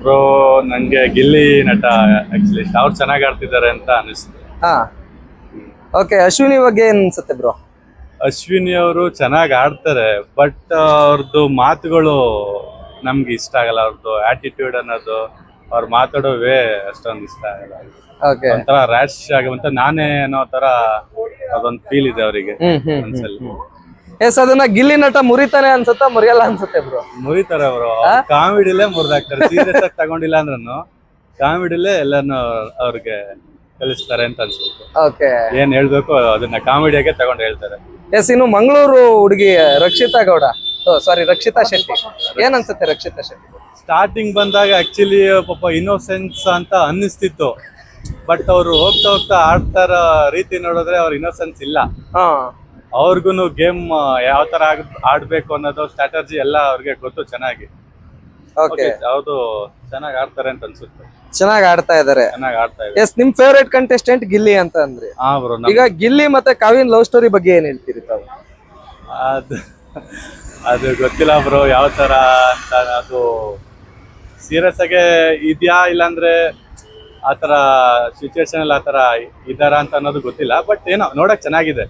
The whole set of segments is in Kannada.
ಬ್ರೋ ನಂಗೆ ಗಿಲ್ಲಿ ನಟ ಆಕ್ಚುಲಿ ಅವ್ರು ಚೆನ್ನಾಗಿ ಆಡ್ತಿದ್ದಾರೆ ಅಂತ ಅನಿಸ್ತು. ಹಾ. ಓಕೆ ಅಶ್ವಿನಿ ಬಗ್ಗೆ ಏನ್ ಅನ್ಸುತ್ತೆ ಬ್ರೋ ಅಶ್ವಿನಿ ಅವರು ಚೆನ್ನಾಗಿ ಆಡ್ತಾರೆ ಬಟ್ ಅವ್ರದ್ದು ಮಾತುಗಳು ನಮ್ಗೆ ಇಷ್ಟ ಆಗಲ್ಲ. ಅವ್ರದ್ದು ಆಟಿಟ್ಯೂಡ್ ಅನ್ನೋದು ಅವ್ರು ಮಾತಾಡೋ ವೇ ಅಷ್ಟೊಂದು ಇಷ್ಟ ಆಗಲ್ಲ. ಓಕೆ ಒಂಥರ ರ್ಯಾಶ್ ಆಗುವಂತ ನಾನೇ ಅನ್ನೋ ತರ ಅದೊಂದು ಫೀಲ್ ಇದೆ ಅವರಿಗೆ ಹ್ಮ್ ಹ್ಮ್ ಮನ್ಸಲ್ಲಿ. ಎಸ್ ಅದನ್ನ ಗಿಲ್ಲಿ ನಟ ಮುರಿತಾನೆ ಅನ್ಸುತ್ತಾ ಮುರಿಯಲ್ಲ ಅನ್ಸುತ್ತೆ ಬ್ರೋ ಮುರಿತಾರೆ ಅವರು ಕಾಮಿಡಿಲೇ ಮುರಿದಾಕ್ತಾರೆ. ಸೀರಿಯಸ್ ಆಗಿ ತಗೊಂಡಿಲ್ಲ ಅಂದ್ರೂ ಕಾಮಿಡಿಲೇ ಎಲ್ಲಾನು ಅವ್ರಿಗೆ ಕಲಿಸ್ತಾರೆ ಅಂತ ಅನ್ಸುತ್ತೆ. ಓಕೆ ಏನ್ ಹೇಳ್ಬೇಕು ಅದನ್ನ ಕಾಮಿಡಿಯಾಗೆ ತಗೊಂಡು ಹೇಳ್ತಾರೆ. ಎಸ್ ಇನ್ನು ಮಂಗಳೂರು ಹುಡುಗಿ ರಕ್ಷಿತಾ ಗೌಡ. ಸಾರಿ ರಕ್ಷಿತಾ ಶೆಟ್ಟಿ. ಏನ್ ಅನ್ಸುತ್ತೆ ರಕ್ಷಿತಾ ಶೆಟ್ಟಿ? ಸ್ಟಾರ್ಟಿಂಗ್ ಬಂದಾಗ ಆಕ್ಚುಲಿ ಪಾಪ ಇನ್ನೋಸೆನ್ಸ್ ಅಂತ ಅನ್ನಿಸ್ತಿತ್ತು. ಬಟ್ ಅವ್ರು ಹೋಗ್ತಾ ಹೋಗ್ತಾ ಆಡ್ತಾರ ರೀತಿ ನೋಡಿದ್ರೆ ಅವ್ರ ಇನ್ನೋಸೆನ್ಸ್ ಇಲ್ಲ. ಅವ್ರಿಗೂ ಗೇಮ್ ಯಾವ ತರ ಆಡ್ಬೇಕು ಅನ್ನೋದು ಸ್ಟ್ರಾಟಜಿ ಎಲ್ಲ ಅವ್ರಿಗೆ ಗೊತ್ತು ಚೆನ್ನಾಗಿ. ಓಕೆ ಯಾವ್ದು ಚೆನ್ನಾಗಿ ಆಡ್ತಾರೆ ಅಂತ ಅನ್ಸುತ್ತೆ. ಚೆನ್ನಾಗಿ ಆಡ್ತಾ ಇದಾರೆ. ಚೆನ್ನಾಗಿ ಆಡ್ತಾ ಇದೆ ಎಸ್ ನಿಮ್ ಫೇವ್ರೇಟ್ ಕಂಟೆಸ್ಟೆಂಟ್ ಗಿಲ್ಲಿ ಅಂತ ಅಂದ್ರೆ? ಹಾ ಬ್ರೋ ಈಗ ಗಿಲ್ಲಿ ಮತ್ತೆ ಕಾವಿನ್ ಲವ್ ಸ್ಟೋರಿ ಬಗ್ಗೆ ಏನ್ ಹೇಳ್ತೀರಿ ತಾವು? ಅದು ಅದು ಗೊತ್ತಿಲ್ಲ ಬ್ರೋ ಯಾವ ತರ ಅಂತ ಅದು ಸೀರಿಯಸ್ ಆಗಿ ಇದೆಯಾ ಇಲ್ಲಾಂದ್ರೆ ಆ ತರ ಸಿಚುವೇಶನ್ ಅಲ್ಲಿ ಆ ತರ ಇದಾರ ಅಂತ ಅನ್ನೋದು ಗೊತ್ತಿಲ್ಲ ಬಟ್ ಏನೋ ನೋಡಕ್ ಚೆನ್ನಾಗಿದೆ.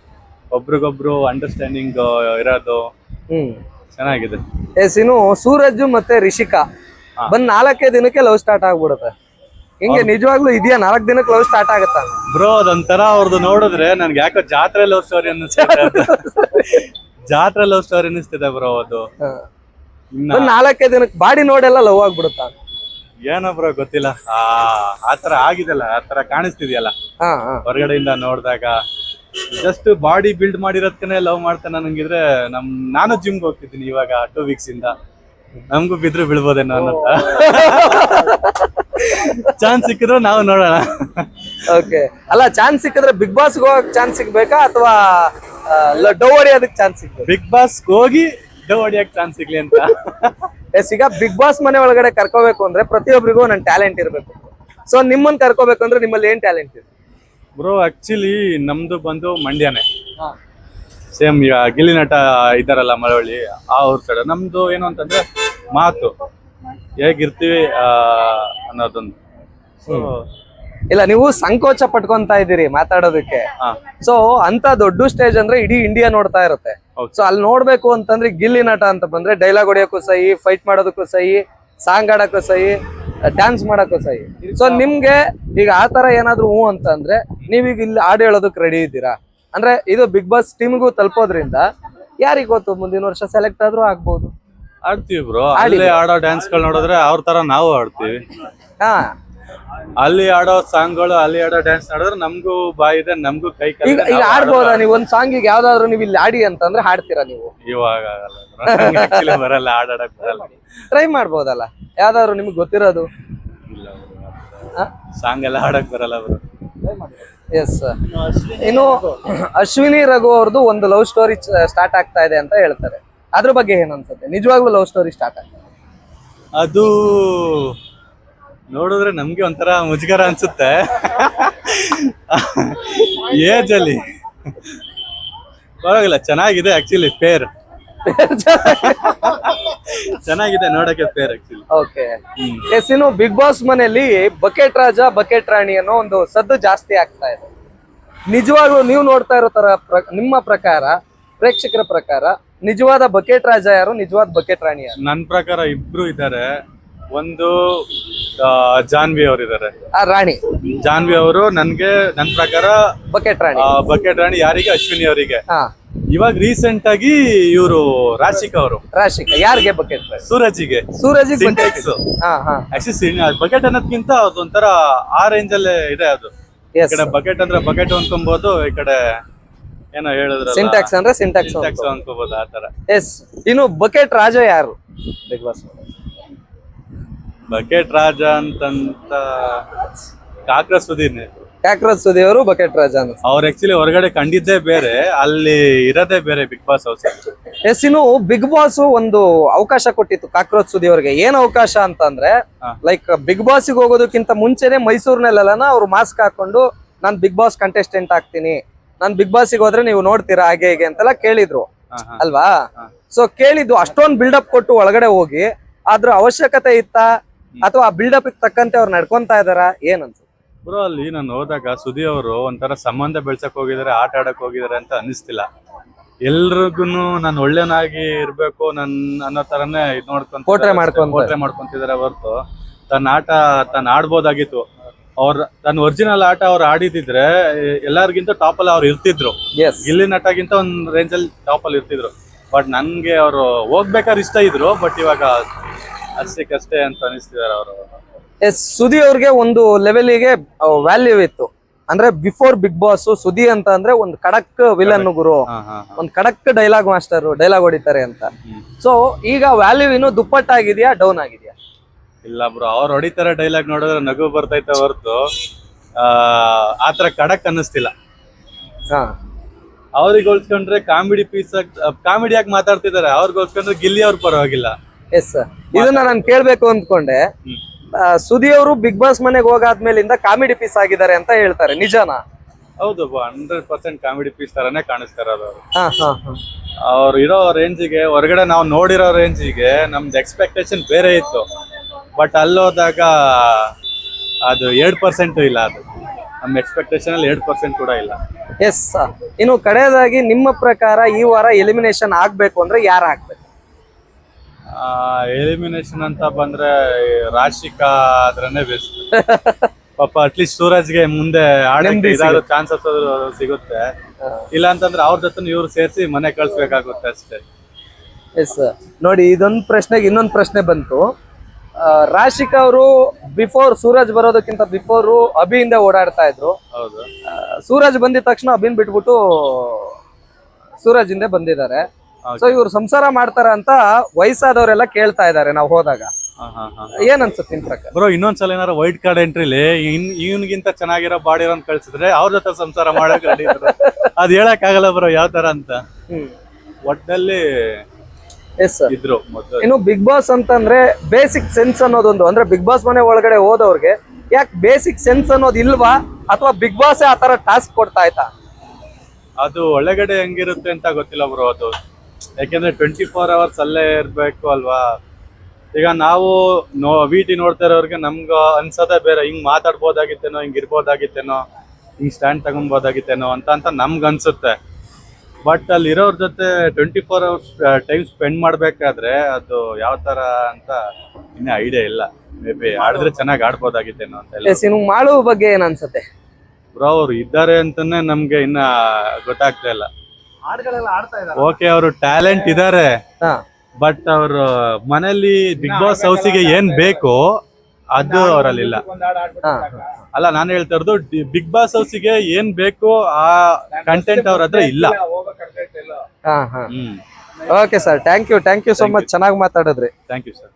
ಒಬ್ರಿಗೊಬ್ರು ಅಂಡರ್ಸ್ಟ್ಯಾಂಡಿಂಗ್ ಇರೋದು ಹ್ಮ್. ಚೆನ್ನಾಗಿದೆ. ಎಸ್ ಇನ್ನು ಸೂರಜ್ ಮತ್ತೆ ರಿಷಿಕಾ. ಬಂದ್ ನಾಲ್ಕೇ ದಿನಕ್ಕೆ ಲವ್ ಸ್ಟಾರ್ಟ್ ಆಗ್ಬಿಡುತ್ತೆ. ಹಿಂಗೆ ನಿಜವಾಗ್ಲೂ ಇದೆಯಾ? ನಾಲ್ಕ್ ದಿನಕ್ಕೆ ಲವ್ ಸ್ಟಾರ್ಟ್ ಆಗತ್ತಾ? ಬ್ರೋ ಅದೊಂಥರ ಅವ್ರದ್ದು ನೋಡಿದ್ರೆ ನನ್ಗೆ ಯಾಕೋ ಜಾತ್ರೆ ಲವ್ ಸ್ಟೋರಿ ಅನ್ನಿಸ್ತಿದೆ ಜಾತ್ರೆ ಲವ್ ಸ್ಟೋರಿ ಅನ್ನಿಸ್ತಿದೆ ಬ್ರೋ ಅದು. ಇನ್ನ ಬಂದ್ ನಾಲ್ಕೇ ದಿನಕ್ಕೆ ಬಾಡಿ ನೋಡೆಲ್ಲ ಲವ್ ಆಗ್ಬಿಡುತ್ತಾ? ಏನೋ ಬ್ರೋ ಗೊತ್ತಿಲ್ಲ. ಆ ಆತರ ಆಗಿದೆಲ್ಲ ಆತರ ಕಾಣಿಸ್ತಿದ್ಯಲ್ಲ. ಹಾ ಹಾ. ಹೊರಗಡೆಯಿಂದ ನೋಡಿದಾಗ. ಜಸ್ಟ್ ಬಾಡಿ ಬಿಲ್ಡ್ ಮಾಡಿರೋದಕ್ಕೆ ಲವ್ ಮಾಡ್ತಾನೆ ನಂಗಿದ್ರೆ ನಮ್ ನಾನು ಜಿಮ್ಗೆ ಹೋಗ್ತಿದ್ದೀನಿ ಇವಾಗ ಟೂ ವೀಕ್ಸ್ ಇಂದ. ನಮಗೂ ಬಿದ್ರು ಬೀಳ್ಬೋದೇನೋ ಅನ್ನೋದ ಚಾನ್ಸ್ ಸಿಕ್ಕಿದ್ರೆ ನಾವು ನೋಡೋಣ. ಓಕೆ ಅಲ್ಲ ಚಾನ್ಸ್ ಸಿಕ್ಕಿದ್ರೆ ಬಿಗ್ ಬಾಸ್ ಹೋಗಕ್ ಚಾನ್ಸ್ ಸಿಗ್ಬೇಕಾ ಅಥವಾ ಡವ್ ಅದಕ್ಕೆ ಚಾನ್ಸ್ ಸಿಗ್ಬೇಕು ಬಿಗ್ ಬಾಸ್ ಹೋಗಿ ಡವ್ ಹೊಡಿಯಕ್ ಚಾನ್ಸ್ ಸಿಗ್ಲಿ ಅಂತ. ಎಸ್ ಈಗ ಬಿಗ್ ಬಾಸ್ ಮನೆ ಒಳಗಡೆ ಕರ್ಕೋಬೇಕು ಅಂದ್ರೆ ಪ್ರತಿಯೊಬ್ಬರಿಗೂ ನನ್ನ ಟ್ಯಾಲೆಂಟ್ ಇರಬೇಕು. ಸೊ ನಿಮ್ಮನ್ನ ಕರ್ಕೋಬೇಕು ಅಂದ್ರೆ ನಿಮ್ಮಲ್ಲಿ ಏನ್ ಟ್ಯಾಲೆಂಟ್ ಇದೆ? ಬ್ರೋ ಆಕ್ಚುಲಿ ನಮ್ದು ಬಂದು ಮಂಡ್ಯನೇ. ಸೇಮ್ ಈಗ ಗಿಲ್ಲಿ ನಟ ಇದ್ದಾರಲ್ಲ ಮಳವಳ್ಳಿ ಆ ಊರ್ ಕಡೆ ನಮ್ದು ಏನು ಅಂತಂದ್ರೆ ಮಾತು. ಹೇಗಿರ್ತೀವಿ ಆ, ಅನ್ನೋದೊಂದು. ಸೊ ಇಲ್ಲ ನೀವು ಸಂಕೋಚ ಪಟ್ಕೊಂತ ಇದ್ದೀರಿ ಮಾತಾಡೋದಕ್ಕೆ. ಹಾ. ಸೊ ಅಂತ ದೊಡ್ಡ ಸ್ಟೇಜ್ ಅಂದ್ರೆ ಇಡೀ ಇಂಡಿಯಾ ನೋಡ್ತಾ ಇರುತ್ತೆ. ಹೌದು. ಸೊ ಅಲ್ಲಿ ನೋಡ್ಬೇಕು ಅಂತಂದ್ರೆ ಗಿಲ್ಲಿ ನಟ ಅಂತ ಬಂದ್ರೆ ಡೈಲಾಗ್ ಹೊಡಿಯೋಕ್ಕೂ ಸಹಿ ಫೈಟ್ ಮಾಡೋದಕ್ಕೂ ಸಹಿ ಸಾಂಗ್ ಆಡಕ್ಕೂ ಸಹಿ ಡ್ಯಾನ್ಸ್ ಮಾಡಕ್ಕೂ ಸಹಿ. ಸೊ ನಿಮ್ಗೆ ಈಗ ಆ ತರ ಏನಾದ್ರು ಹ್ಞೂ ಅಂತ ಅಂದ್ರೆ ನೀವೀಗ ಇಲ್ಲಿ ಹಾಡು ಹೇಳೋದಕ್ಕೆ ರೆಡಿ ಇದ್ದೀರಾ? ಅಂದ್ರೆ ಇದು ಬಿಗ್ ಬಾಸ್ ಟೀಮ್ಗೂ ತಲುಪೋದ್ರಿಂದ ಯಾರಿಗ್ ಗೊತ್ತು? ಮುಂದಿನ ವರ್ಷ ಸೆಲೆಕ್ಟ್ ಆದ್ರೂ ಆಗ್ಬೋದು. ಆಡ್ತೀವಿ ಬ್ರೋ ಅಲ್ಲಿ ಆಡೋ ಡ್ಯಾನ್ಸ್ಗಳು ನೋಡಿದ್ರೆ ಅವ್ರ ತರ ನಾವು ಆಡ್ತೀವಿ ಹಾ. ಅಲ್ಲಿ ಆಡೋ ಸಾಂಗ್ಗಳು ಅಲ್ಲಿ ಆಡೋ ಡ್ಯಾನ್ಸ್ ನೋಡಿದ್ರೆ ನಮಗೂ ಬಾಯಿದೆ ನಮಗೂ ಕೈ ಕಾಲ್ ಈಗ ಇದೆ, ಈಗ ನಾವು ಆಡ್ಬೋದಾ ಆಡೋದು ನೀವು? ಒಂದ್ ಸಾಂಗಿಗೆ ಯಾವ್ದಾದ್ರು ನೀವು ಇಲ್ಲಿ ಆಡಿ ಅಂತಂದ್ರೆ ಹಾಡ್ತೀರಾ ನೀವು? ಇವಾಗ ಆಗಲ್ಲ ಬರಲ್ಲ ಆಡಾಡಕ್ ಬರಲ್ಲ. ಟ್ರೈ ಮಾಡ್ಬೋದಲ್ಲ? ಯಾವ್ದಾದ್ರು ನಿಮ್ಗೆ ಗೊತ್ತಿರೋದು? ಸಾಂಗ್ ಎಲ್ಲ ಆಡಕ್ ಬರಲ್ಲ ಬ್ರೋ ಎಸ್ ಇನ್ನು ಅಶ್ವಿನಿ ರಘು ಅವ್ರದ್ದು ಒಂದು ಲವ್ ಸ್ಟೋರಿ ಸ್ಟಾರ್ಟ್ ಆಗ್ತಾ ಇದೆ ಅಂತ ಹೇಳ್ತಾರೆ. ಅದ್ರ ಬಗ್ಗೆ ಏನ್ ಅನ್ಸುತ್ತೆ? ನಿಜವಾಗ್ಲೂ ಲವ್ ಸ್ಟೋರಿ ಸ್ಟಾರ್ಟ್ ಆಗ್ತದೆ ಅದು ನೋಡಿದ್ರೆ ನಮ್ಗೆ ಒಂಥರ ಮುಜುಗರ ಅನ್ಸುತ್ತೆ. ಏಜ್ ಅಲ್ಲಿ. ಪರವಾಗಿಲ್ಲ ಚೆನ್ನಾಗಿದೆ ಆಕ್ಚುಲಿ ಪೇರ್ ಚೆನ್ನಾಗಿದೆ ನೋಡಕ್ಕೆ ಫೇರ್ ಆಕ್ಚುಲಿ ಓಕೆ ಎಸ್ ಇನ್ನು ಬಿಗ್ ಬಾಸ್ ಮನೆಯಲ್ಲಿ ಬಕೆಟ್ ರಾಜ ಬಕೆಟ್ ರಾಣಿ ಅನ್ನೋ ಒಂದು ಸದ್ದು ಜಾಸ್ತಿ ಆಗ್ತಾ ಇದೆ. ನಿಜವಾಗ್ಲೂ ನೀವು ನೋಡ್ತಾ ಇರೋ ತರ ನಿಮ್ಮ ಪ್ರಕಾರ ಪ್ರೇಕ್ಷಕರ ಪ್ರಕಾರ ನಿಜವಾದ ಬಕೆಟ್ ರಾಜ ಯಾರು ನಿಜವಾದ ಬಕೆಟ್ ರಾಣಿ ಯಾರು? ನನ್ನ ಪ್ರಕಾರ ಇಬ್ರು ಇದ್ದಾರೆ. ಒಂದು ಜಾನ್ವಿ ಅವರು ಇದ್ದಾರೆ. ಆ ರಾಣಿ. ಜಾನ್ವಿ ಅವರು ನನ್ಗೆ ನನ್ನ ಪ್ರಕಾರ ಬಕೆಟ್ ರಾಣಿ ಬಕೆಟ್ ರಾಣಿ ಯಾರಿಗೆ? ಅಶ್ವಿನಿ ಅವರಿಗೆ. ಹಾ. ಇವಾಗ ರೀಸೆಂಟ್ ಆಗಿ ಇವರು ರಾಶಿಕ್ ಅವರು. ರಾಶಿಕಾ ಯಾರಿಗೆ ಬಕೆಟ್ ಸೂರಜಿಗೆ. ಸೂರಜಿಗೆ ಬಕೆಟ್ ಸಿಂಟೆಕ್ಸ್ ಹಾ ಹಾ. ಆಕ್ಚುಲಿ ಬಕೆಟ್ ಅನ್ನೋದ್ಕಿಂತ ಅದೊಂಥರ ಆ ರೇಂಜ್ ಅಲ್ಲೇ ಇದೆ ಅದು. ಈ ಕಡೆ ಬಕೆಟ್ ಅಂದ್ರೆ ಬಕೆಟ್ ಅನ್ಕೊಬಹುದು ಈ ಕಡೆ ಏನೋ ಹೇಳಿದ್ರೆ ಸಿಂಟ್ಯಾಕ್ಸ್ ಅಂದ್ರೆ ಸಿಂಟ್ಯಾಕ್ಸ್ ಸಿಂಟ್ಯಾಕ್ಸ್ ಅನ್ಕೋಬಹುದು ಆ ತರ ಎಸ್ ಇನ್ನು ಬಕೆಟ್ ರಾಜ ಯಾರು? ಬಿಗ್ ಬಾಸ್ ಬಕೆಟ್ ರಾಜ ಅಂತಂತ ಕಾಕ್ರ ಸುದೀನ್ ಕಾಕ್ರೋಚ್ ಸುದಿ ಅವರು ಬಕೆಟ್ ರಾಜ ಅಂತ. ಅವ್ರು ಆಕ್ಚುಲಿ ಹೊರಗಡೆ ಕಂಡಿದ್ದೇ ಬೇರೆ ಅಲ್ಲಿ ಇರೋದೇ ಬೇರೆ ಬಿಗ್ ಬಾಸ್ ಹೌಸ್ ಎಸ್ ಇನ್ನು ಬಿಗ್ ಬಾಸ್ ಒಂದು ಅವಕಾಶ ಕೊಟ್ಟಿತ್ತು ಕಾಕ್ರೋಚ್ ಸುದಿ ಅವ್ರಿಗೆ ಏನ್ ಅವಕಾಶ ಅಂತಂದ್ರೆ ಅಂದ್ರೆ ಲೈಕ್ ಬಿಗ್ ಬಾಸ್ ಹೋಗೋದಕ್ಕಿಂತ ಮುಂಚೆನೆ ಮೈಸೂರಿನಲ್ಲೆಲ್ಲ ಅವ್ರು ಮಾಸ್ಕ್ ಹಾಕೊಂಡು ನಾನ್ ಬಿಗ್ ಬಾಸ್ ಕಂಟೆಸ್ಟೆಂಟ್ ಆಗ್ತೀನಿ. ನಾನ್ ಬಿಗ್ ಬಾಸ್ ಹೋದ್ರೆ ನೀವು ನೋಡ್ತೀರಾ ಹಾಗೆ ಹೀಗೆ ಅಂತೆಲ್ಲ ಕೇಳಿದ್ರು. ಅಲ್ವಾ. ಸೊ ಕೇಳಿದ್ದು ಅಷ್ಟೊಂದು ಬಿಲ್ಡಪ್ ಕೊಟ್ಟು ಒಳಗಡೆ ಹೋಗಿ ಅದ್ರ ಅವಶ್ಯಕತೆ ಇತ್ತಾ ಅಥವಾ ಆ ಬಿಲ್ಡಪ್ ತಕ್ಕಂತೆ ಅವ್ರು ನಡ್ಕೊಂತ ಇದಾರ ಏನಂತ? ಅನ್ಸುತ್ತೆ ಬ್ರೋ ಅಲ್ಲಿ ನಾನು ಹೋದಾಗ ಸುದಿ ಅವರು ಒಂಥರ ಸಂಬಂಧ ಬೆಳ್ಸಕ್ ಹೋಗಿದ್ದಾರೆ ಆಟ ಆಡಕ್ ಹೋಗಿದ್ದಾರೆ ಅಂತ ಅನಿಸ್ತಿಲ್ಲ ಎಲ್ರಿಗೂ ನಾನು ಒಳ್ಳೆನಾಗಿ ಇರ್ಬೇಕು ನನ್ ಅನ್ನೋ ತರನೇ ಇದ್ ನೋಡ್ಕೊಂಡ್ ಪೋಟ್ರೆ ಮಾಡ್ಕೊಂಡ್ ಪೋಟ್ರೆ ಮಾಡ್ಕೊಂತಿದಾರೆ ಹೊರತು. ತನ್ನ ಆಟ ತಾನು ಆಡ್ಬೋದಾಗಿತ್ತು. ಅವ್ರ ತನ್ನ ಒರಿಜಿನಲ್ ಆಟ ಅವ್ರು ಆಡಿದಿದ್ರೆ ಎಲ್ಲರಿಗಿಂತ ಟಾಪ್ ಅಲ್ಲಿ ಅವ್ರು ಇರ್ತಿದ್ರು. ಎಸ್ ಗಿಲ್ಲಿ ನಟಗಿಂತ ಒಂದ್ ರೇಂಜ್ ಅಲ್ಲಿ ಟಾಪ್ ಅಲ್ಲಿ ಇರ್ತಿದ್ರು. ಬಟ್ ನನ್ಗೆ ಅವರು ಹೋಗ್ಬೇಕಾದ್ರೆ ಇಷ್ಟ ಇದ್ರು ಬಟ್ ಇವಾಗ ಅಷ್ಟಕ್ಕಷ್ಟೇ ಅಂತ ಅನಿಸ್ತಿದಾರೆ ಅವರು. ಎಸ್ ಸುದಿ ಅವ್ರಿಗೆ ಒಂದು ಲೆವೆಲಿಗೆ ವ್ಯಾಲ್ಯೂ ಇತ್ತು. ಅಂದ್ರೆ ಬಿಫೋರ್ ಬಿಗ್ ಬಾಸ್ ಸುದಿ ಅಂತ ಅಂದ್ರೆ ಒಂದು ಕಡಕ್ ವಿಲನ್ ಗುರು. ಒಂದ್ ಕಡಕ್ ಡೈಲಾಗ್ ಮಾಸ್ಟರ್ ಡೈಲಾಗ್ ಹೊಡಿತಾರೆ ಅಂತ. ಸೊ ಈಗ ವ್ಯಾಲ್ಯೂ ಇನ್ನು ದುಪ್ಪಟ್ಟಾಗಿದ್ಯಾ ಡೌನ್ ಆಗಿದ್ಯಾ? ಇಲ್ಲ ಬ್ರೋ ಅವ್ರು ಹೊಡಿತಾರೆ ಡೈಲಾಗ್ ನೋಡಿದ್ರೆ ನಗು ಬರ್ತೈತೆ ಹೊರತು. ಆತರ ಕಡಕ್ ಅನ್ನಿಸ್ತಿಲ್ಲ. ಹಾ. ಅವ್ರಿಗೆ ಹೋಲ್ಸ್ಕೊಂಡ್ರೆ ಕಾಮಿಡಿ ಪೀಸ್ ಕಾಮಿಡಿಯಾಗಿ ಮಾತಾಡ್ತಿದ್ದಾರೆ. ಅವ್ರಿಗೆ ಹೋಲ್ಸ್ಕೊಂಡ್ರೆ ಗಿಲ್ಲಿ ಅವ್ರ ಪರವಾಗಿಲ್ಲ. ಎಸ್ ಇದನ್ನ ನಾನು ಕೇಳ್ಬೇಕು ಅಂದ್ಕೊಂಡೆ. ಹ್ಮ್. ಆ, ಸುದಿ ಅವರು ಬಿಗ್ ಬಾಸ್ ಮನೆಗೆ ಹೋಗಾದ್ಮೇಲಿಂದ ಕಾಮಿಡಿ ಪೀಸ್ ಆಗಿದ್ದಾರೆ ಅಂತ ಹೇಳ್ತಾರೆ. ನಿಜನಾ? ಹೌದು ಹಂಡ್ರೆಡ್ ಪರ್ಸೆಂಟ್ ಕಾಮಿಡಿ ಪೀಸ್ ತರಾನೇ ಕಾಣಿಸ್ತಾರೆ ಅವರು. ಹಾ ಹಾ ಹಾ. ಅವ್ರು ಇರೋ ರೇಂಜಿಗೆ ಹೊರಗಡೆ ನಾವು ನೋಡಿರೋ ರೇಂಜಿಗೆ ನಮ್ದು ಎಕ್ಸ್ಪೆಕ್ಟೇಷನ್ ಬೇರೆ ಇತ್ತು. ಬಟ್ ಅಲ್ಲೋದಾಗ ಅದು ಏಳು ಪರ್ಸೆಂಟು ಇಲ್ಲ ಅದು. ನಮ್ಮ ಎಕ್ಸ್ಪೆಕ್ಟೇಷನ್ ಅಲ್ಲಿ ಏಳು ಪರ್ಸೆಂಟ್ ಕೂಡ ಇಲ್ಲ. ಎಸ್ ಇನ್ನು ಕಡೆಯದಾಗಿ ನಿಮ್ಮ ಪ್ರಕಾರ ಈ ವಾರ ಎಲಿಮಿನೇಷನ್ ಆಗ್ಬೇಕು ಅಂದ್ರೆ ಯಾರು ಆಗ್ಬೇಕು? ಎಲಿಮಿನೇಷನ್ ಅಂತ ಬಂದ್ರೆ ರಾಶಿಕಾ ಆದ್ರೇನೆ ಬೆಸ್ಟ್ ಪಾಪ ಅಟ್ಲೀಸ್ಟ್ ಸೂರಜ್ಗೆ ಮುಂದೆ ಆಡಕ್ಕೆ ಚಾನ್ಸಸ್ ಸಿಗುತ್ತೆ. ಇಲ್ಲ ಅಂತಂದ್ರೆ ಅವ್ರ ಜೊತೆ ಇವ್ರು ಸೇರಿಸಿ ಮನೆ ಕಳ್ಸ್ಬೇಕಾಗುತ್ತೆ ಅಷ್ಟೇ. ಎಸ್ ನೋಡಿ ಇದೊಂದು ಪ್ರಶ್ನೆಗೆ ಇನ್ನೊಂದು ಪ್ರಶ್ನೆ ಬಂತು. ರಾಶಿಕಾ ಅವರು ಬಿಫೋರ್ ಸೂರಜ್ ಬರೋದಕ್ಕಿಂತ ಬಿಫೋರ್ ಅಭಿಯಿಂದ ಓಡಾಡ್ತಾ ಇದ್ರು. ಹೌದು. ಸೂರಜ್ ಬಂದಿದ ತಕ್ಷಣ ಅಭಿನ್ ಬಿಟ್ಬಿಟ್ಟು ಸೂರಜ್ ಹಿಂದೆ ಬಂದಿದ್ದಾರೆ. ಸೊ ಇವ್ರು ಸಂಸಾರ ಮಾಡ್ತಾರ ಅಂತ ವಯಸ್ಸಾದವರೆಲ್ಲ ಕೇಳ್ತಾ ಇದ್ದಾರೆ ನಾವು ಹೋದಾಗ. ಏನ್ ಅನ್ಸುತ್ತೆ ನಿಮ್ ಪ್ರಕಾರ? ಬ್ರೋ ಇನ್ನೊಂದ್ಸಲ ಏನಾರ ವೈಟ್ ಕಾರ್ಡ್ ಎಂಟ್ರಿಲಿ ಇವನ್ಗಿಂತ ಚೆನ್ನಾಗಿರೋ ಬಾಡಿ ಅಂತ ಕಳ್ಸಿದ್ರೆ ಅವ್ರ ಜೊತೆ ಸಂಸಾರ ಮಾಡಕ್ ಅದ್ ಹೇಳಕ್ ಆಗಲ್ಲ ಬ್ರೋ ಯಾವ ತರ ಅಂತ. ಒಟ್ನಲ್ಲಿ ಇದ್ರು ಇನ್ನು ಬಿಗ್ ಬಾಸ್ ಅಂತಂದ್ರೆ ಬೇಸಿಕ್ ಸೆನ್ಸ್ ಅನ್ನೋದೊಂದು ಅಂದ್ರೆ ಬಿಗ್ ಬಾಸ್ ಮನೆ ಒಳಗಡೆ ಹೋದವ್ರಿಗೆ ಯಾಕೆ ಬೇಸಿಕ್ ಸೆನ್ಸ್ ಅನ್ನೋದು ಇಲ್ವಾ? ಅಥವಾ ಬಿಗ್ ಬಾಸ್ ಆತರ ತರ ಟಾಸ್ಕ್ ಕೊಡ್ತಾ ಆಯ್ತಾ ಅದು ಒಳಗಡೆ ಹೆಂಗಿರುತ್ತೆ ಅಂತ ಗೊತ್ತಿಲ್ಲ ಬ್ರೋ ಅದು. ಯಾಕೆಂದ್ರೆ ಟ್ವೆಂಟಿ ಫೋರ್ ಅವರ್ಸ್ ಅಲ್ಲೇ ಇರ್ಬೇಕು ಅಲ್ವಾ? ಈಗ ನಾವು ನೋ ವೀಟಿ ನೋಡ್ತಾ ಇರೋರಿಗೆ ನಮ್ಗ ಅನ್ಸೋದೇ ಬೇರೆ ಹಿಂಗ್ ಮಾತಾಡ್ಬೋದಾಗಿತ್ತೇನೋ ಹಿಂಗ್ ಇರ್ಬೋದಾಗಿತ್ತೇನೋ ಹಿಂಗ್ ಸ್ಟ್ಯಾಂಡ್ ತಗೊಬೋದಾಗಿತ್ತೇನೋ ಅಂತ ಅಂತ ನಮ್ಗ್ ಅನ್ಸುತ್ತೆ. ಬಟ್ ಅಲ್ಲಿ ಇರೋರ್ ಜೊತೆ twenty four hours time spend ಮಾಡ್ಬೇಕಾದ್ರೆ ಅದು ಯಾವ ತರ ಅಂತ ಇನ್ನೂ ಐಡಿಯಾ ಇಲ್ಲ. ಮೇ ಬಿ ಆಡಿದ್ರೆ ಚೆನ್ನಾಗಿ ಆಡ್ಬೋದಾಗಿತ್ತೇನೋ ಅಂತ ಮಾಳು ಬಗ್ಗೆ ಏನ್ ಅನ್ಸುತ್ತೆ? ಬ್ರೋ ಅವ್ರು ಇದ್ದಾರೆ ಅಂತಾನೆ ನಮ್ಗೆ ಇನ್ನ ಗೊತ್ತಾಗ್ತಾ ಇಲ್ಲ. ಓಕೆ ಅವರು ಟ್ಯಾಲೆಂಟ್ ಇದಾರೆ. ಹಾ. ಬಟ್ ಅವರು ಮನೆಯಲ್ಲಿ ಬಿಗ್ ಬಾಸ್ ಹೌಸಿಗೆ ಏನ್ ಬೇಕು ಅದು ಅವರಲ್ಲಿಲ್ಲ. ಹಾ. ಅಲ್ಲ ನಾನು ಹೇಳ್ತಾ ಇರೋದು ಬಿಗ್ ಬಾಸ್ ಹೌಸಿಗೆ ಏನ್ ಬೇಕು ಆ ಕಂಟೆಂಟ್ ಅವ್ರ ಹತ್ರ ಇಲ್ಲ. ಹಾ ಹಾ. ಹ್ಮ್. Okay sir thank you thank you so much ಚೆನ್ನಾಗಿ ಮಾತಾಡಿದ್ರಿ. Thank you sir